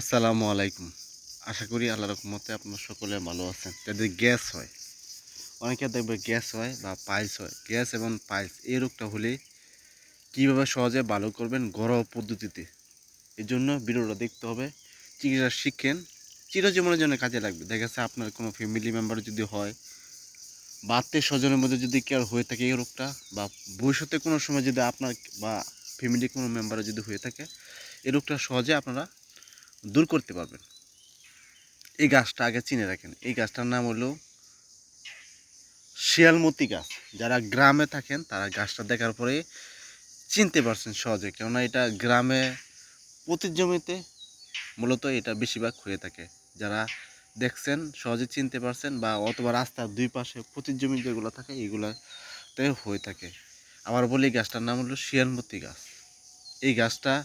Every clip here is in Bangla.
আসসালামু আলাইকুম। আশা করি আল্লাহ রকমতে আপনার সকলে ভালো আছেন। যাদের গ্যাস হয়। অনেকে দেখবে গ্যাস হয় বা পাইলস হয়। গ্যাস এবং পাইলস, এই রোগটা হলে কীভাবে সহজে ভালো করবেন ঘরোয়া পদ্ধতিতে? এর জন্য ভিডিওটা দেখতে হবে। চিকিৎসা শিখেন। চিরজীবনের জন্য কাজে লাগবে। দেখা যাচ্ছে আপনার কোনো ফ্যামিলি মেম্বার যদি হয় বা আত্মীয় স্বজনের মধ্যে যদি কেউ হয়ে থাকে এই রোগটা বা ভবিষ্যতে কোনো সময় যদি আপনার বা ফ্যামিলি কোনো মেম্বারের যদি হয়ে থাকে, এই রোগটা সহজে আপনারা দূর করতে পারবেন। এই গাছটা আগে চিনে রাখেন। এই গাছটার নাম হলো শিয়ালমতি গাছ। যারা গ্রামে থাকেন, তারা গাছটা দেখার পরে চিনতে পারছেন সহজে। কেননা এটা গ্রামে প্রতি জমিতে মূলত এটা বেশিরভাগ হয়ে থাকে। যারা দেখছেন, সহজে চিনতে পারছেন বা অথবা রাস্তার দুই পাশে প্রতি জমি যেগুলো থাকে, এগুলোতে হয়ে থাকে। আবার বলি গাছটার নাম হলো শিয়ালমতি গাছ। এই গাছটা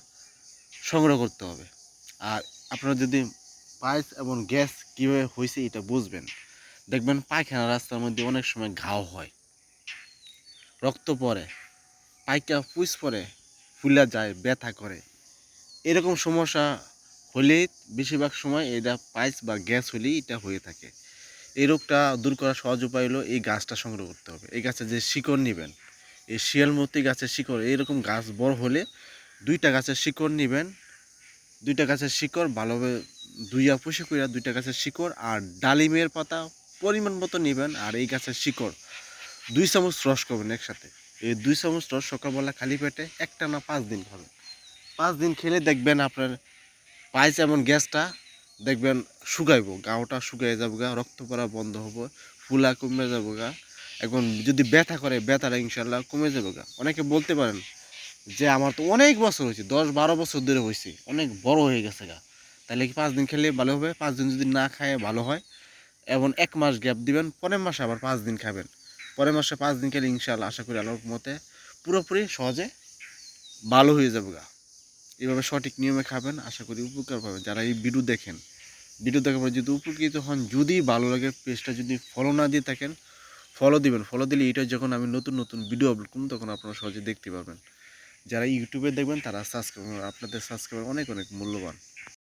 সংগ্রহ করতে হবে। আর আপনারা যদি পাইস এবং গ্যাস কীভাবে হয়েছে এটা বুঝবেন। দেখবেন পায়খানা রাস্তার মধ্যে অনেক সময় ঘাও হয়। রক্ত পড়ে পাইকা পুষ পড়ে, ফুলা যায়, ব্যথা করে। এরকম সমস্যা হলে বেশিরভাগ সময় এটা পাইস বা গ্যাস হলেই এটা হয়ে থাকে। এই রোগটা দূর করার সহজ উপায় হলো এই গাছটা সংগ্রহ করতে হবে। এই গাছের যে শিকড় নেবেন, এই শিয়ালমতি গাছের শিকড়, এইরকম গাছ বড় হলে দুইটা গাছের শিকড় নেবেন দুইটা গাছের শিকড়, ভালোভাবে দুইয়া পুষে কইরা দুইটা গাছের শিকড় আর ডালিমের পাতা পরিমাণ মতো নেবেন আর এই গাছের শিকড় দুই চামচ রস করবেন একসাথে। এই দুই চামচ রস সকালবেলা খালি পেটে একটা না পাঁচ দিন খাবেন। পাঁচ দিন খেলে দেখবেন আপনার পাইস এবং গ্যাসটা দেখবেন শুকাইব, গাওটা শুকাই যাব গা, রক্ত পড়া বন্ধ হব, ফুলা কমে যাব গা এখন যদি ব্যথা করে, ব্যথাটা ইনশাল্লাহ কমে যাবে গা। অনেকে বলতে পারেন যে আমার তো অনেক বছর হয়েছে, দশ বারো বছর ধরে হয়েছে, অনেক বড় হয়ে গেছে গা। তাহলে কি পাঁচ দিন খেলে ভালো হবে? পাঁচ দিন যদি না খায় ভালো হয়। এবং এক মাস গ্যাপ দিবেন, পরের মাসে আবার পাঁচ দিন খাবেন। পরের মাসে পাঁচ দিন খেলে ইনশাল্লাহ আশা করি আল্লাহর মতে পুরোপুরি সহজে ভালো হয়ে যাবে গা। এইভাবে সঠিক নিয়মে খাবেন, আশা করি উপকার পাবেন। যারা এই ভিডিও দেখেন ভিডিও দেখার পরে যদি উপকৃত হন, যদি ভালো লাগে পেজটা যদি ফলো না দিয়ে থাকেন ফলো দিবেন। ফলো দিলে এটা যখন আমি নতুন নতুন ভিডিও আপলোড করব, তখন আপনারা সহজে দেখতে পারবেন। যারা ইউটিউবে দেখবেন তারা সাবস্ক্রাইব আপনাদের সাবস্ক্রাইবার অনেক অনেক মূল্যবান।